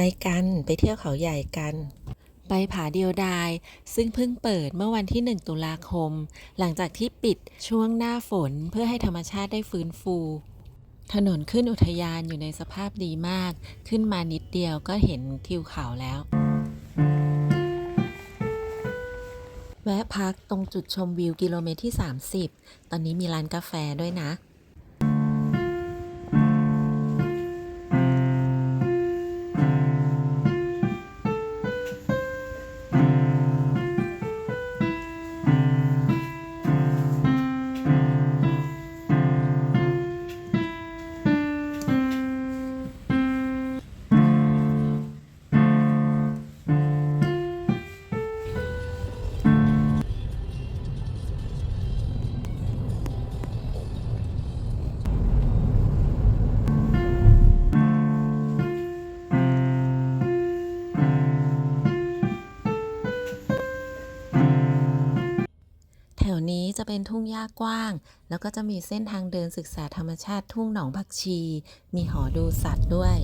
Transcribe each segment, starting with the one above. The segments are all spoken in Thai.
ไปกันไปเที่ยวเขาใหญ่กัน ไปผาเดียวดาย ซึ่งเพิ่งเปิดเมื่อวันที่ 1 ตุลาคม หลังจากที่ปิดช่วงหน้าฝนเพื่อให้ธรรมชาติได้ฟื้นฟู ถนนขึ้นอุทยานอยู่ในสภาพดีมาก ขึ้นมานิดเดียวก็เห็นทิวเขาแล้วแวะพักตรงจุดชมวิวกิโลเมตรที่ 30 ตอนนี้มีร้านกาแฟด้วยนะ แถวนี้จะเป็นทุ่งหญ้ากว้าง แล้วก็จะมีเส้นทางเดินศึกษาธรรมชาติทุ่งหนองผักชี มีหอดูสัตว์ด้วย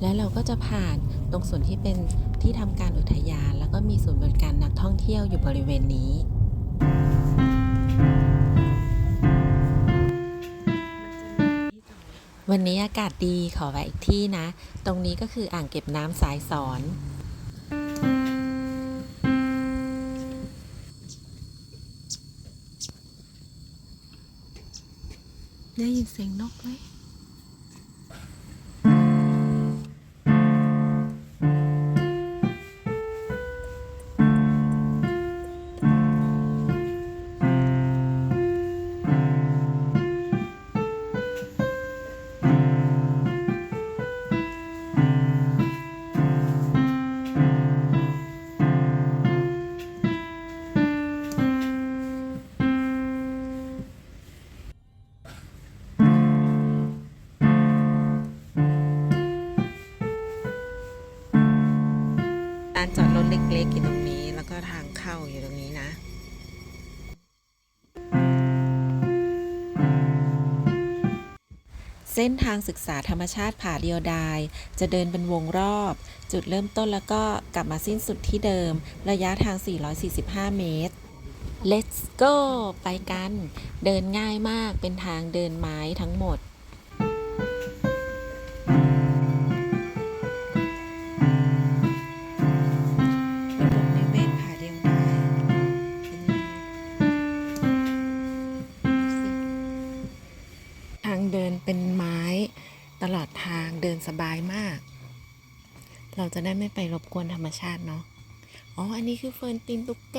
แล้วเราก็จะผ่านตรงส่วนที่เป็นที่ทำการอุทยาน แล้วก็มีศูนย์บริการนักท่องเที่ยวอยู่บริเวณนี้วันนี้อากาศดีขอแวะอีกที่นะ ตรงนี้ก็คืออ่างเก็บน้ำสายสอน ได้ยินเสียงนกไหมานจอดรถเล็กๆอยู่ตรงนี้ แล้วก็ทางเข้าอยู่ตรงนี้นะ เส้นทางศึกษาธรรมชาติผาเดียวดาย จะเดินเป็นวงรอบ จุดเริ่มต้นแล้วก็กลับมาสิ้นสุดที่เดิม ระยะทาง 445 เมตร Let's go ไปกัน เดินง่ายมากเป็นทางเดินไม้ทั้งหมด ลอดทางเดินสบายมาก เราจะได้ไม่ไปรบกวนธรรมชาติเนาะ อ๋อ อันนี้คือเฟิร์นตีนตุ๊กแก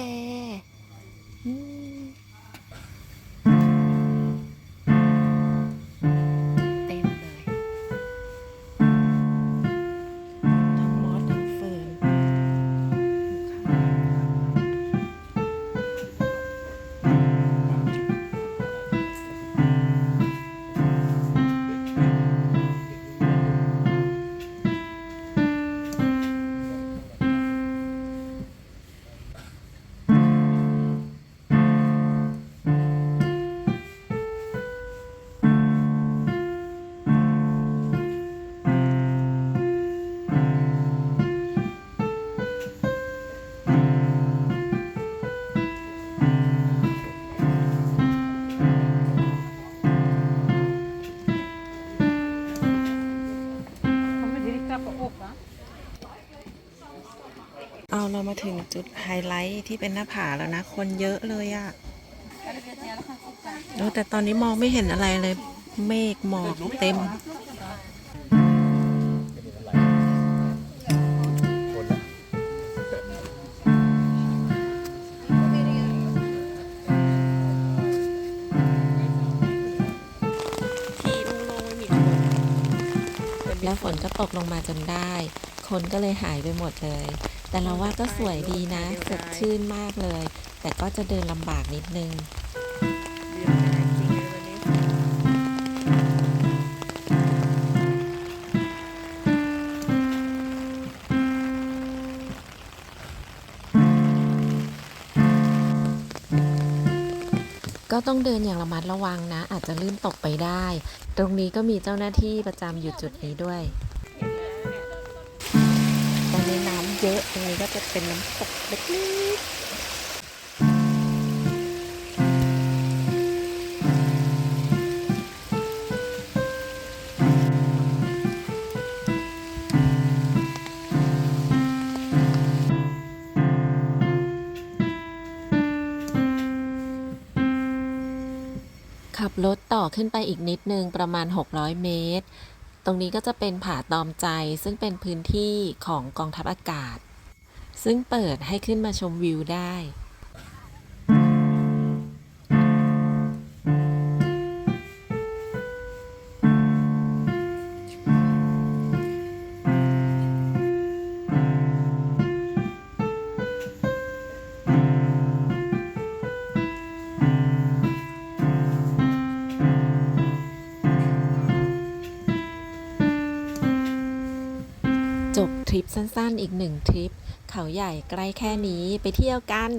เอาเรามาถึงจุดไฮไลท์ที่เป็นหน้าผาแล้วนะ คนเยอะเลยอะโอ้แต่ตอนนี้มองไม่เห็นอะไรเลย เมฆหมอกเต็ม แล้วฝนก็ตกลงมาจนได้ คนก็เลยหายไปหมดเลย แต่เราว่าก็สวยดีนะ สดชื่นมากเลย แต่ก็จะเดินลำบากนิดนึง ก็ต้องเดินอย่างระมัดระวังนะ อาจจะลื่นตกไปได้ ตรงนี้ก็มีเจ้าหน้าที่ประจำอยู่จุดนี้ด้วยตอนนี้น้ำเยอะตรงนี้ก็จะเป็นน้ำตกเล็กๆ ขับรถต่อขึ้นไปอีกนิดนึงประมาณ 600 เมตร ตรงนี้ก็จะเป็นผาตอมใจซึ่งเป็นพื้นที่ของกองทัพอากาศ ซึ่งเปิดให้ขึ้นมาชมวิวได้ ริปสั้นๆ อีกหนึ่งทริป เขาใหญ่ใกล้แค่นี้ไปเที่ยวกัน